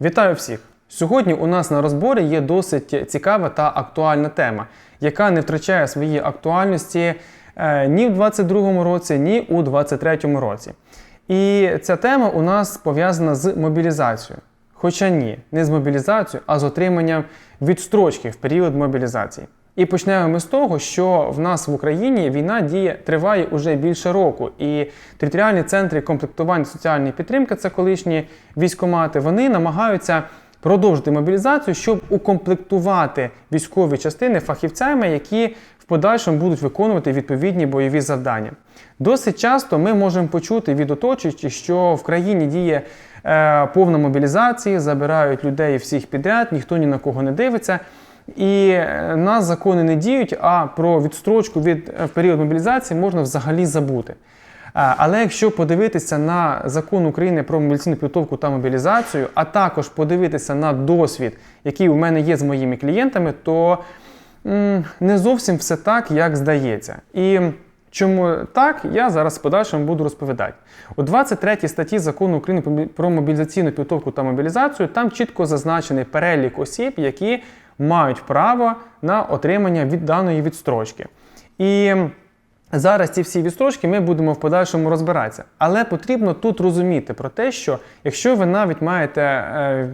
Вітаю всіх! Сьогодні у нас на розборі є досить цікава та актуальна тема, яка не втрачає своєї актуальності е, ні в 2022 році, ні у 2023 році. І ця тема у нас пов'язана з мобілізацією. Хоча ні, не з мобілізацією, а з отриманням відстрочки в період мобілізації. І почнемо ми з того, що в нас в Україні війна діє триває уже більше року, і територіальні центри комплектування соціальної підтримки, це колишні військомати, вони намагаються продовжити мобілізацію, щоб укомплектувати військові частини фахівцями, які в подальшому будуть виконувати відповідні бойові завдання. Досить часто ми можемо почути від оточуючих, що в країні діє е, повна мобілізація, забирають людей всіх підряд, ніхто ні на кого не дивиться. І е, нас закони не діють, а про відстрочку від е, період мобілізації можна взагалі забути. Але якщо подивитися на закон України про мобілізаційну підготовку та мобілізацію, а також подивитися на досвід, який у мене є з моїми клієнтами, то не зовсім все так, як здається. І чому так, я зараз в подальшому буду розповідати. У 23 статті закону України про мобілізаційну підготовку та мобілізацію там чітко зазначений перелік осіб, які мають право на отримання від даної відстрочки. І зараз ці всі відстрочки ми будемо в подальшому розбиратися. Але потрібно тут розуміти про те, що якщо ви навіть маєте е,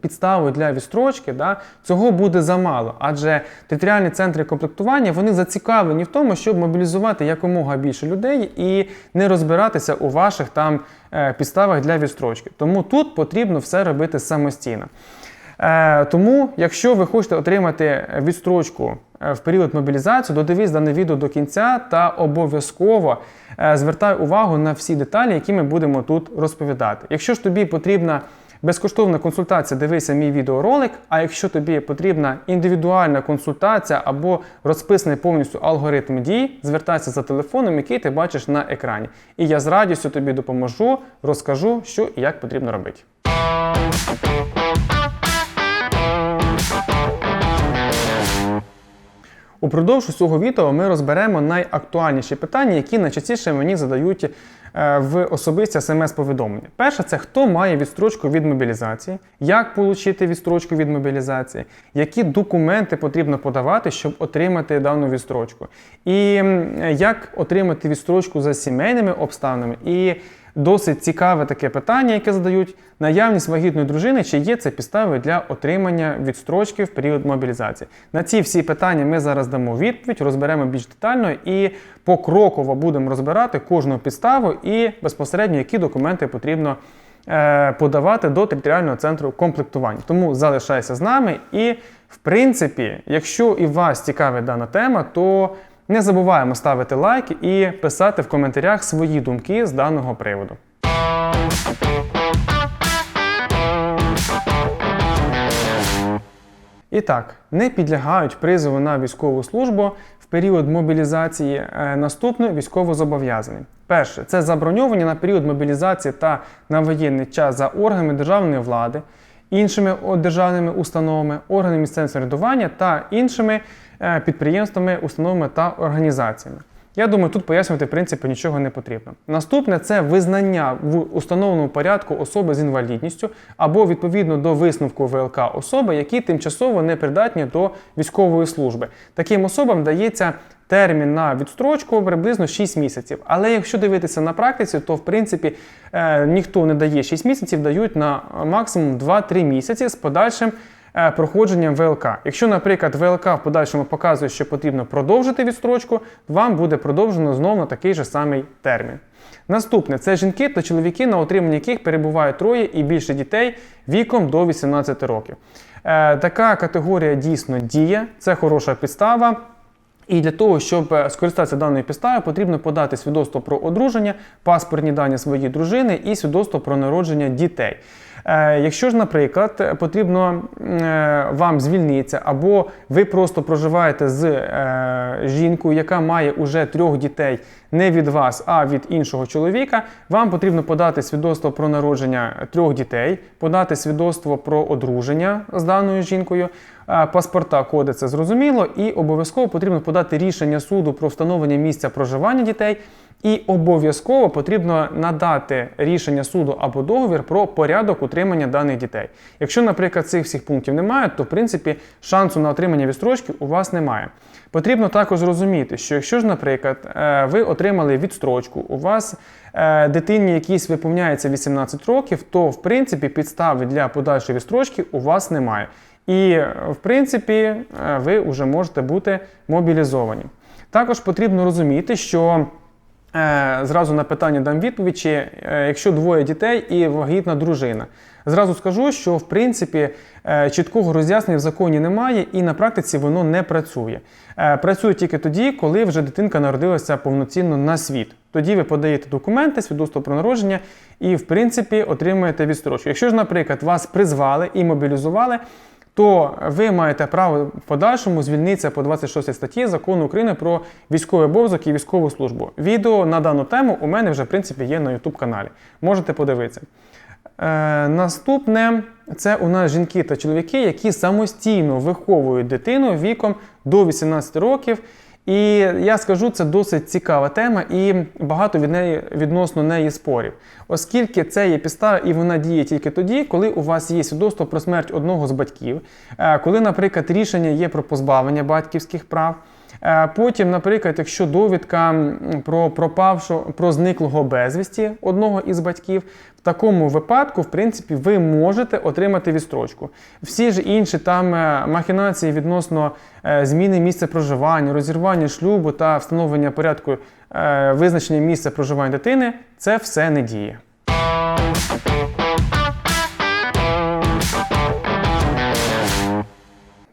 підставу для відстрочки, да, цього буде замало. Адже територіальні центри комплектування вони зацікавлені в тому, щоб мобілізувати якомога більше людей і не розбиратися у ваших там е, підставах для відстрочки. Тому тут потрібно все робити самостійно. Е, Тому, якщо ви хочете отримати відстрочку е, в період мобілізації, додивись дане відео до кінця та обов'язково е, звертай увагу на всі деталі, які ми будемо тут розповідати. Якщо ж тобі потрібна безкоштовна консультація, дивися мій відеоролик. А якщо тобі потрібна індивідуальна консультація або розписаний повністю алгоритм дій, звертайся за телефоном, який ти бачиш на екрані. І я з радістю тобі допоможу, розкажу, що і як потрібно робити. Упродовж усього відео ми розберемо найактуальніші питання, які найчастіше мені задають е, в особисті смс-повідомлення. Перше, це хто має відстрочку від мобілізації, як отримати відстрочку від мобілізації, які документи потрібно подавати, щоб отримати дану відстрочку, і як отримати відстрочку за сімейними обставинами. І Досить цікаве таке питання, яке задають наявність вагітної дружини, чи є це підстави для отримання відстрочки в період мобілізації. На ці всі питання ми зараз дамо відповідь, розберемо більш детально і покроково будемо розбирати кожну підставу і безпосередньо які документи потрібно е, подавати до територіального центру комплектування. Тому залишайся з нами. І, в принципі, якщо і вас цікавить дана тема, то не забуваємо ставити лайк і писати в коментарях свої думки з даного приводу. І так, не підлягають призову на військову службу в період мобілізації е, наступне військовозобов'язані. Перше це заброньовані на період мобілізації та на воєнний час за органами державної влади, іншими державними установами, органами місцевого самоврядування та іншими е, підприємствами, установами та організаціями. Я думаю, тут пояснювати в принципі нічого не потрібно. Наступне це визнання в установленому порядку особи з інвалідністю або відповідно до висновку ВЛК особи, які тимчасово не придатні до військової служби. Таким особам дається термін на відстрочку приблизно 6 місяців. Але якщо дивитися на практиці, то в принципі е, ніхто не дає 6 місяців, дають на максимум 2-3 місяці з подальшим. Е, Проходженням ВЛК. Якщо, наприклад, ВЛК в подальшому показує, що потрібно продовжити відстрочку, вам буде продовжено знову на такий же самий термін. Наступне це жінки та чоловіки, на отриманні яких перебуває троє і більше дітей віком до 18 років. Е, така категорія дійсно діє, це хороша підстава. І для того, щоб е, скористатися даною підставою, потрібно подати свідоцтво про одруження, паспортні дані своєї дружини і свідоцтво про народження дітей. Е, Якщо ж, наприклад, потрібно е, вам звільнитися, або ви просто проживаєте з е, жінкою, яка має уже трьох дітей не від вас, а від іншого чоловіка, вам потрібно подати свідоцтво про народження трьох дітей, подати свідоцтво про одруження з даною жінкою. Паспорта, коди це зрозуміло, і обов'язково потрібно подати рішення суду про встановлення місця проживання дітей І обов'язково потрібно надати рішення суду або договір про порядок утримання даних дітей. Якщо, наприклад, цих всіх пунктів немає, то в принципі шансу на отримання відстрочки у вас немає. Потрібно також розуміти, що якщо ж, наприклад, е, ви отримали відстрочку, у вас е, дитині якійсь виповняється 18 років, то в принципі підстави для подальшої відстрочки у вас немає. І е, в принципі ви вже можете бути мобілізовані. Також потрібно розуміти, що Е, зразу на питання дам відповідь, чи е, якщо двоє дітей і вагітна дружина. Зразу скажу, що в принципі е, чіткого роз'яснення в законі немає, і на практиці воно не працює. Працює тільки тоді, коли вже дитинка народилася повноцінно на світ. Тоді ви подаєте документи, свідоцтво про народження і, в принципі, отримуєте відстрочку. Якщо ж, наприклад, вас призвали і мобілізували то ви маєте право в подальшому звільнитися по 26 статті закону України про військовий обов'язок і військову службу. Відео на дану тему у мене вже в принципі є на YouTube каналі. Можете подивитися. Е, Наступне це у нас жінки та чоловіки, які самостійно виховують дитину віком до 18 років. І я скажу, це досить цікава тема, і багато від неї відносно неї спорів, оскільки це є підстава, і вона діє тільки тоді, коли у вас є свідоцтво про смерть одного з батьків, е, коли, наприклад, рішення є про позбавлення батьківських прав. Е, потім, наприклад, якщо довідка про пропавшого, про зниклого безвісті одного із батьків, в такому випадку, в принципі, ви можете отримати відстрочку. Всі ж інші там е, махінації відносно е, зміни місця проживання, розірвання шлюбу та встановлення порядку визначення місця проживання дитини, це все не діє.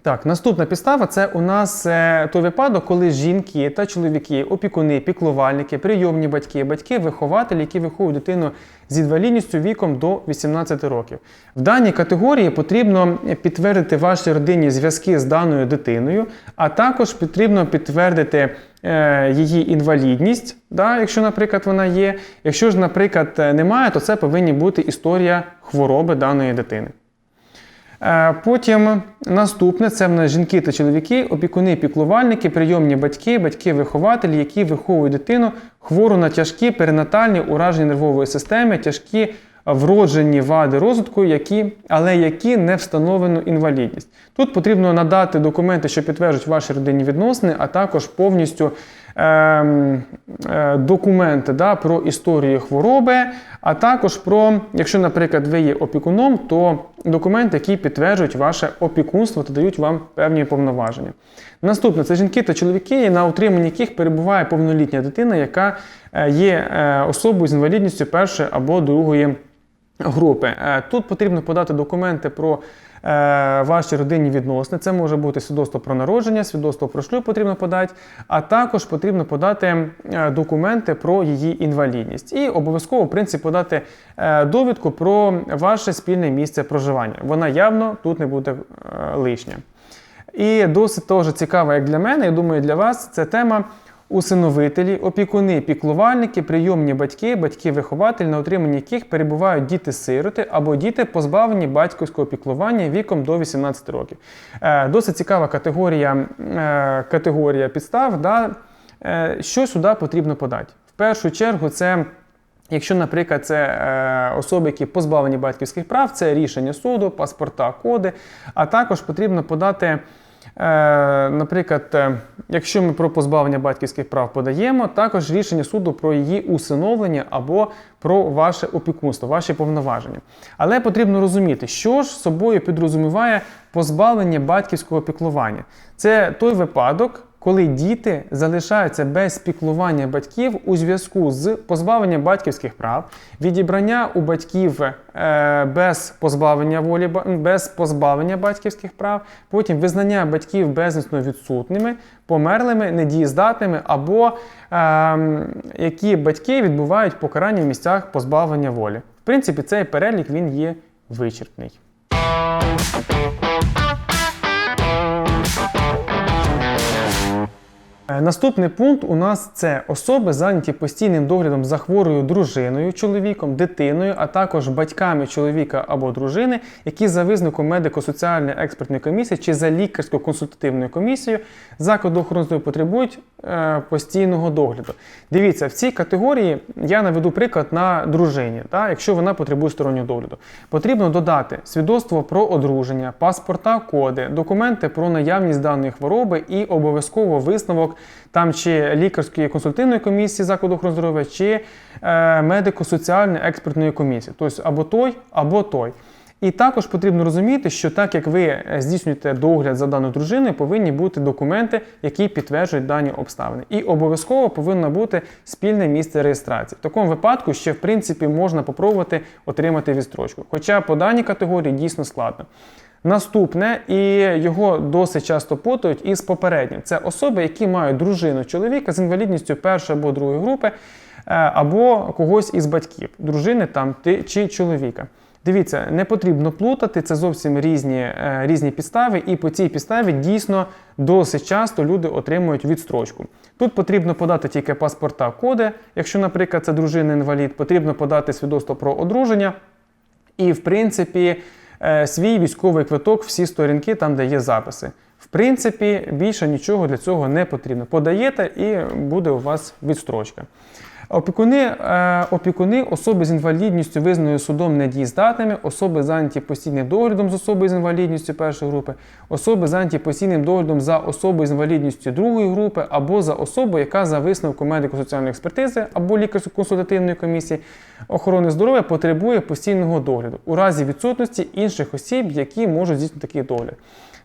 Так, наступна підстава це у нас е, той випадок, коли жінки та чоловіки, опікуни, піклувальники, прийомні батьки, батьки, вихователі, які виховують дитину з інвалідністю віком до 18 років. В даній категорії потрібно підтвердити вашій родині зв'язки з даною дитиною, а також потрібно підтвердити е, її інвалідність, да, якщо, наприклад, вона є. Якщо ж, наприклад, немає, то це повинна бути історія хвороби даної дитини. Е, потім наступне це в нас жінки та чоловіки, опікуни, піклувальники, прийомні батьки, батьки-вихователі, які виховують дитину хвору на тяжкі перинатальні ураження нервової системи, тяжкі вроджені вади розвитку, які, але які не встановлено інвалідність. Тут потрібно надати документи, що підтверджують ваші родинні відносини, а також повністю документи да, про історію хвороби, а також про, якщо, наприклад, ви є опікуном, то документи, які підтверджують ваше опікунство та дають вам певні повноваження. Наступне це жінки та чоловіки, на утриманні яких перебуває повнолітня дитина, яка е, є е, особою з інвалідністю першої або другої групи. Тут потрібно подати документи про Е, ваші родинні відносини. Це може бути свідоцтво про народження, свідоцтво про шлюб потрібно подати, а також потрібно подати е, документи про її інвалідність. І обов'язково, в принципі, подати е, довідку про ваше спільне місце проживання. Вона явно тут не буде лишня. І досить теж цікава, як для мене, я думаю, для вас це тема усиновителі, опікуни, піклувальники, прийомні батьки, батьки-вихователі, на утриманні яких перебувають діти-сироти або діти, позбавлені батьківського піклування віком до 18 років. Е, досить цікава категорія е, категорія підстав. Да? Е, що сюди потрібно подати? В першу чергу, це. Якщо, наприклад, це е, особи, які позбавлені батьківських прав, це рішення суду, паспорта, коди, а також потрібно подати наприклад, е, якщо ми про позбавлення батьківських прав подаємо, також рішення суду про її усиновлення або про ваше опікунство, ваші повноваження. Але потрібно розуміти, що ж собою підрозуміває позбавлення батьківського піклування. Це той випадок, коли діти залишаються без піклування батьків у зв'язку з позбавленням батьківських прав, відібрання у батьків е, без позбавлення волі, без позбавлення батьківських прав, потім визнання батьків безвісно відсутними, померлими, недієздатними, або е, які батьки відбувають покарання в місцях позбавлення волі. В принципі, цей перелік він є вичерпний. Наступний пункт у нас це особи, зайняті постійним доглядом за хворою дружиною, чоловіком, дитиною, а також батьками чоловіка або дружини, які за визначком медико-соціальної експертної комісії чи за лікарсько-консультативною комісією закладу охорони здоров'я потребують е, постійного догляду. Дивіться, в цій категорії я наведу приклад на дружині, та, якщо вона потребує стороннього догляду. Потрібно додати свідоцтво про одруження, паспорта, коди, документи про наявність даної хвороби і обов'язково висновок там чи лікарської консультативної комісії закладу охорони здоров'я, чи е, медико-соціальної експертної комісії. Тобто або той, або той. І також потрібно розуміти, що так як ви е, здійснюєте догляд за даною дружиною, повинні бути документи, які підтверджують дані обставини. І обов'язково повинно бути спільне місце реєстрації. В такому випадку ще в принципі можна попробувати отримати відстрочку. Хоча по даній категорії дійсно складно. Наступне, і його досить часто путають із попереднім. Це особи, які мають дружину чоловіка з інвалідністю першої або другої групи, е, або когось із батьків, дружини там чи чоловіка. Дивіться, не потрібно плутати, це зовсім різні, е, різні підстави, і по цій підставі дійсно досить часто люди отримують відстрочку. Тут потрібно подати тільки паспорта коди, якщо, наприклад, це дружина інвалід, потрібно подати свідоцтво про одруження. І, в принципі, свій військовий квиток, всі сторінки, там, де є записи. В принципі, більше нічого для цього не потрібно. Подаєте і буде у вас відстрочка. Опікуни, е, опікуни особи з інвалідністю визнаною судом недієздатними, особи зайняті постійним доглядом з особою з інвалідністю першої групи, особи зайняті постійним доглядом за особою з інвалідністю другої групи, або за особу, яка за висновком медико-соціальної експертизи або лікарсько-консультативної комісії охорони здоров'я потребує постійного догляду у разі відсутності інших осіб, які можуть здійснити такий догляд.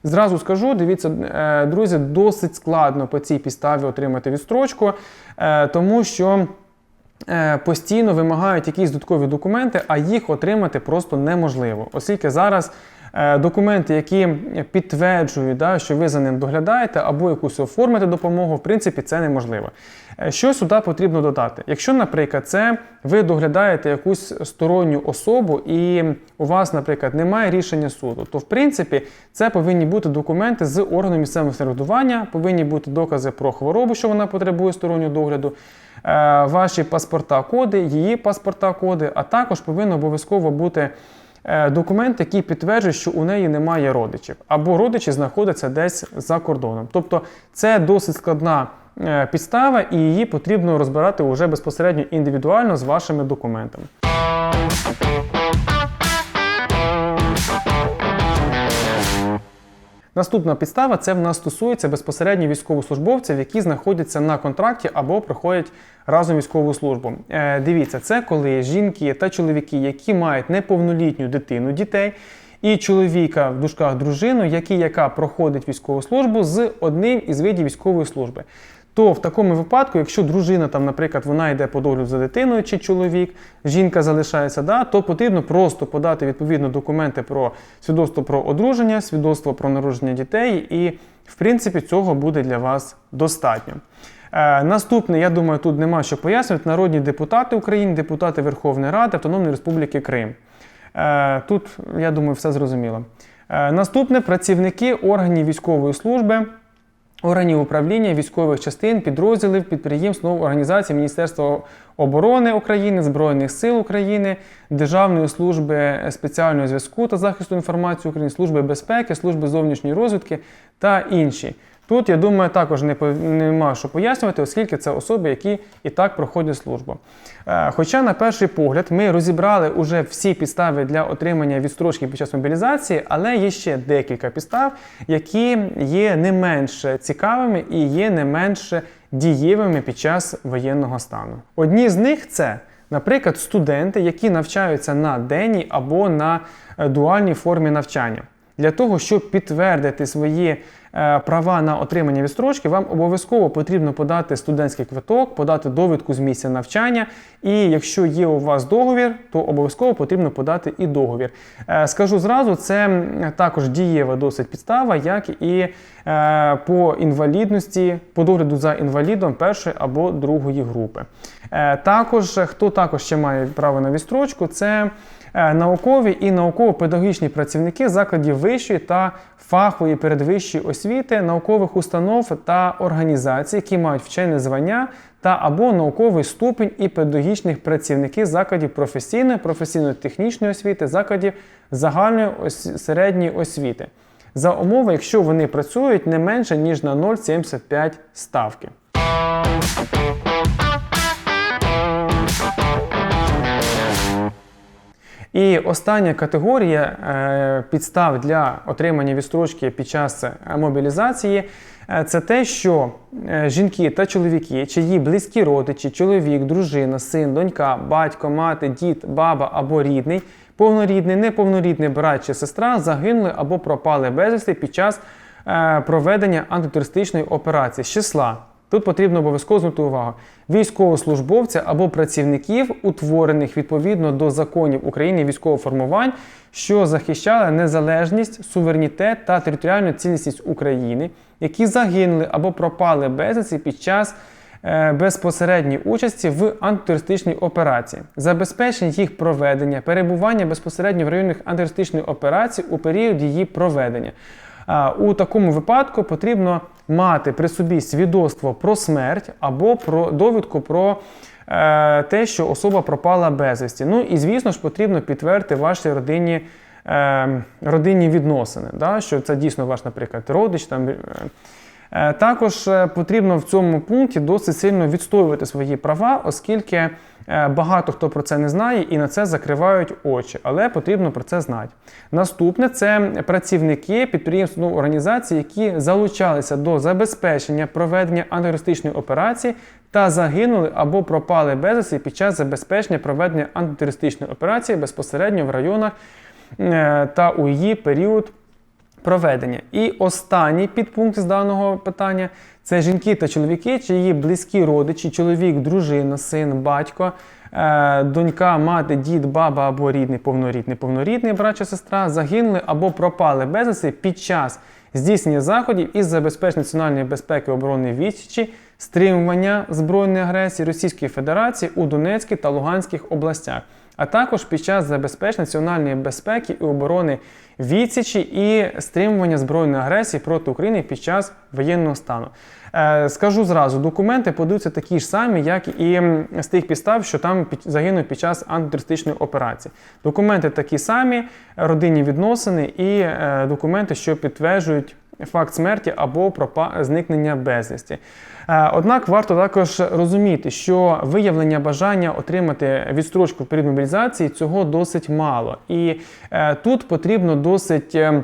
Зразу скажу, дивіться, е, друзі, досить складно по цій підставі отримати відстрочку, е, тому що. Е, Постійно вимагають якісь додаткові документи, а їх отримати просто неможливо, оскільки зараз е, документи, які підтверджують, да, що ви за ним доглядаєте, або якусь оформити допомогу, в принципі, це неможливо. Е, Що сюди потрібно додати? Якщо, наприклад, це ви доглядаєте якусь сторонню особу, і у вас, наприклад, немає рішення суду, то в принципі це повинні бути документи з органу місцевого самоврядування, повинні бути докази про хворобу, що вона потребує стороннього догляду. Е, Ваші паспорта коди, її паспорта коди, а також повинно обов'язково бути е, документ, який підтверджує, що у неї немає родичів, або родичі знаходяться десь за кордоном. Тобто це досить складна е, підстава, і її потрібно розбирати уже безпосередньо індивідуально з вашими документами. Наступна підстава це в нас стосується безпосередньо військовослужбовців, які знаходяться на контракті або проходять разом військову службу. Е, дивіться, це коли жінки та чоловіки, які мають неповнолітню дитину, дітей, і чоловіка в дужках дружину, який яка проходить військову службу з одним із видів військової служби. То в такому випадку, якщо дружина, там, наприклад, вона йде по догляду за дитиною чи чоловік, жінка залишається, да, то потрібно просто подати відповідно документи про свідоцтво про одруження, свідоцтво про народження дітей, і в принципі цього буде для вас достатньо. Е, наступне, я думаю, тут нема що пояснювати. Народні депутати України, депутати Верховної Ради Автономної Республіки Крим. Е, тут, я думаю, все зрозуміло. Е, наступне працівники органів військової служби органів управління військових частин, підрозділів, підприємств, нових організацій Міністерства оборони України, Збройних сил України, Державної служби спеціального зв'язку та захисту інформації України, Служби безпеки, Служби зовнішньої розвідки та інші. Тут, я думаю, також не нема що пояснювати, оскільки це особи, які і так проходять службу. Е, Хоча, на перший погляд, ми розібрали уже всі підстави для отримання відстрочки під час мобілізації, але є ще декілька підстав, які є не менш цікавими і є не менш дієвими під час воєнного стану. Одні з них це. Наприклад, студенти, які навчаються на денній або на е, дуальній формі навчання. Для того, щоб підтвердити свої права на отримання відстрочки, вам обов'язково потрібно подати студентський квиток, подати довідку з місця навчання. І якщо є у вас договір, то обов'язково потрібно подати і договір. Е, скажу зразу, це також дієва досить підстава, як і е, по інвалідності, по догляду за інвалідом першої або другої групи. Е, також хто також ще має право на відстрочку, це е, наукові і науково-педагогічні працівники закладів вищої та фахової передвищої освіти, наукових установ та організацій, які мають вчене звання та або науковий ступень і педагогічних працівники закладів професійної, професійно-технічної освіти, закладів загальної ос- середньої освіти. За умови, якщо вони працюють не менше ніж на 0,75 ставки. І остання категорія е, підстав для отримання відстрочки під час е, мобілізації е, це те, що жінки та чоловіки, чиї близькі родичі, чоловік, дружина, син, донька, батько, мати, дід, баба або рідний, повнорідний, неповнорідний брат чи сестра загинули або пропали безвісти під час проведення антитерористичної операції з числа. Тут потрібно обов'язково звернути увагу військовослужбовця або працівників, утворених відповідно до законів України військових формувань, що захищали незалежність, суверенітет та територіальну цілісність України, які загинули або пропали безвісти під час е, безпосередньої участі в антитерористичній операції, забезпечення їх проведення, перебування безпосередньо в районах антитерористичної операції у період її проведення. У такому випадку потрібно мати при собі свідоцтво про смерть або про довідку про е, те, що особа пропала безвісті. Ну і звісно ж потрібно підтвердити вашій родині. е, Родинні відносини, да, що це дійсно ваш, наприклад, родич. Там, Е, Також е, потрібно в цьому пункті досить сильно відстоювати свої права, оскільки е, багато хто про це не знає і на це закривають очі, але потрібно про це знати. Наступне це працівники підприємств ну, організацій, які залучалися до забезпечення проведення антитерористичної операції та загинули або пропали безвісти під час забезпечення проведення антитерористичної операції безпосередньо в районах е, та у її період проведення. І останній підпункт з даного питання це жінки та чоловіки, чиї близькі родичі, чоловік, дружина, син, батько, е, донька, мати, дід, баба або рідний, повнорідний, повнорідний брат чи сестра загинули або пропали безвісти під час здійснення заходів із забезпечення національної безпеки оборони відсічі, стримування збройної агресії Російської Федерації у Донецькій та Луганських областях а також під час забезпечення національної безпеки і оборони відсічі і стримування збройної агресії проти України під час воєнного стану. Е, скажу зразу, документи подаються такі ж самі, як і з тих підстав, що там загинув під час антитерористичної операції. Документи такі самі, родинні відносини і е, документи, що підтверджують факт смерті або зникнення безвісті. Е, Однак варто також розуміти, що виявлення бажання отримати відстрочку в період мобілізації цього досить мало. І е, тут потрібно досить. е,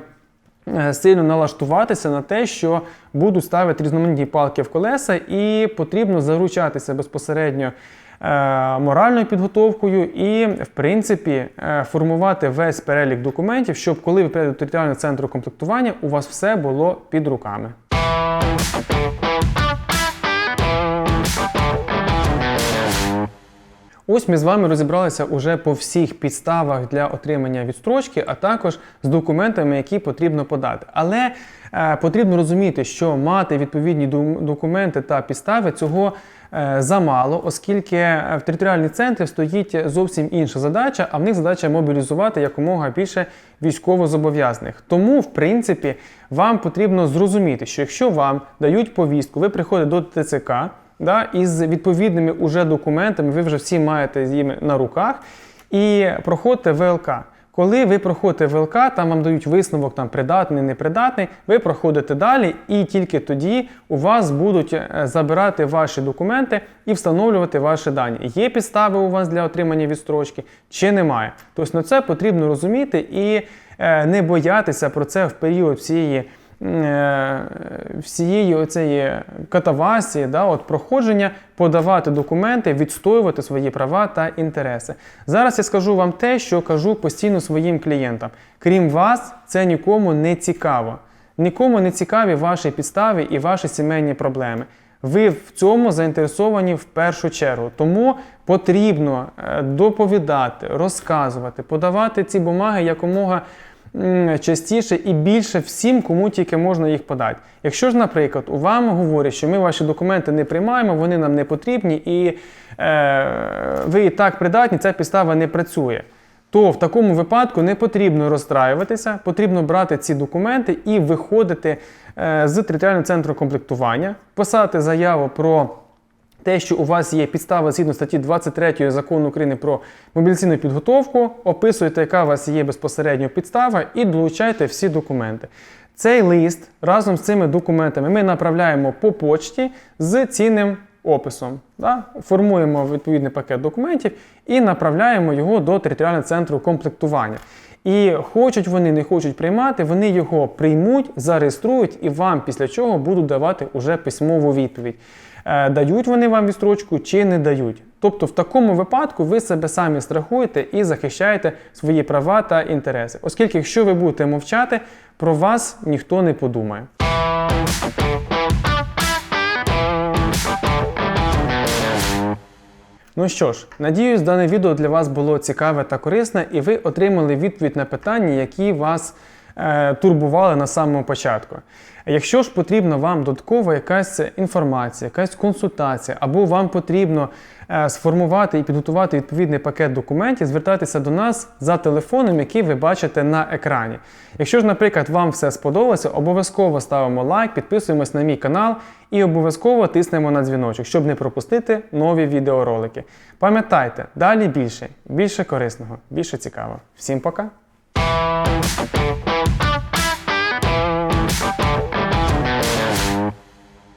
Сильно налаштуватися на те, що будуть ставити різноманітні палки в колеса, і потрібно заручатися безпосередньо моральною підготовкою і, в принципі, е, формувати весь перелік документів, щоб коли ви прийдете до територіального центру комплектування, у вас все було під руками. Ось ми з вами розібралися уже по всіх підставах для отримання відстрочки, а також з документами, які потрібно подати. Але е, потрібно розуміти, що мати відповідні документи та підстави цього е, замало, оскільки е, в територіальних центрах стоїть зовсім інша задача, а в них задача мобілізувати якомога більше військовозобов'язаних. Тому, в принципі, вам потрібно зрозуміти, що якщо вам дають повістку, ви приходите до ТЦК да, із відповідними уже документами, ви вже всі маєте ними на руках, і проходите ВЛК. Коли ви проходите ВЛК, там вам дають висновок там придатний, непридатний, ви проходите далі, і тільки тоді у вас будуть е, забирати ваші документи і встановлювати ваші дані. Є підстави у вас для отримання відстрочки чи немає. Тобто на це потрібно розуміти і е, не боятися про це в період всієї всієї оцеї катавасії, да, от проходження, подавати документи, відстоювати свої права та інтереси. Зараз я скажу вам те, що кажу постійно своїм клієнтам. Крім вас, це нікому не цікаво. Нікому не цікаві ваші підстави і ваші сімейні проблеми. Ви в цьому заінтересовані в першу чергу. Тому потрібно е, доповідати, розказувати, подавати ці бумаги якомога частіше і більше всім, кому тільки можна їх подати. Якщо ж, наприклад, у вам говорять, що ми ваші документи не приймаємо, вони нам не потрібні, і е, ви і так придатні, ця підстава не працює. то в такому випадку не потрібно розстраюватися, потрібно брати ці документи і виходити е, з територіального центру комплектування, писати заяву про те, що у вас є підстава згідно статті 23 закону України про мобілізаційну підготовку, описуєте, яка у вас є безпосередньо підстава, і долучайте всі документи. Цей лист разом з цими документами ми направляємо по почті з цінним описом. Да? Формуємо відповідний пакет документів і направляємо його до територіального центру комплектування. І хочуть вони, не хочуть приймати, вони його приймуть, зареєструють і вам після чого будуть давати уже письмову відповідь. Е, Дають вони вам відстрочку чи не дають. Тобто, в такому випадку ви себе самі страхуєте і захищаєте свої права та інтереси. Оскільки, якщо ви будете мовчати, про вас ніхто не подумає. Ну що ж, надіюсь, дане відео для вас було цікаве та корисне, і ви отримали відповідь на питання, які вас е, турбували на самому початку. Якщо ж потрібна вам додаткова якась інформація, якась консультація, або вам потрібно е, сформувати і підготувати відповідний пакет документів, звертайтеся до нас за телефоном, який ви бачите на екрані. Якщо ж, наприклад, вам все сподобалося, обов'язково ставимо лайк, підписуємось на мій канал і обов'язково тиснемо на дзвіночок, щоб не пропустити нові відеоролики. Пам'ятайте, далі більше, більше корисного, більше цікавого. Всім пока!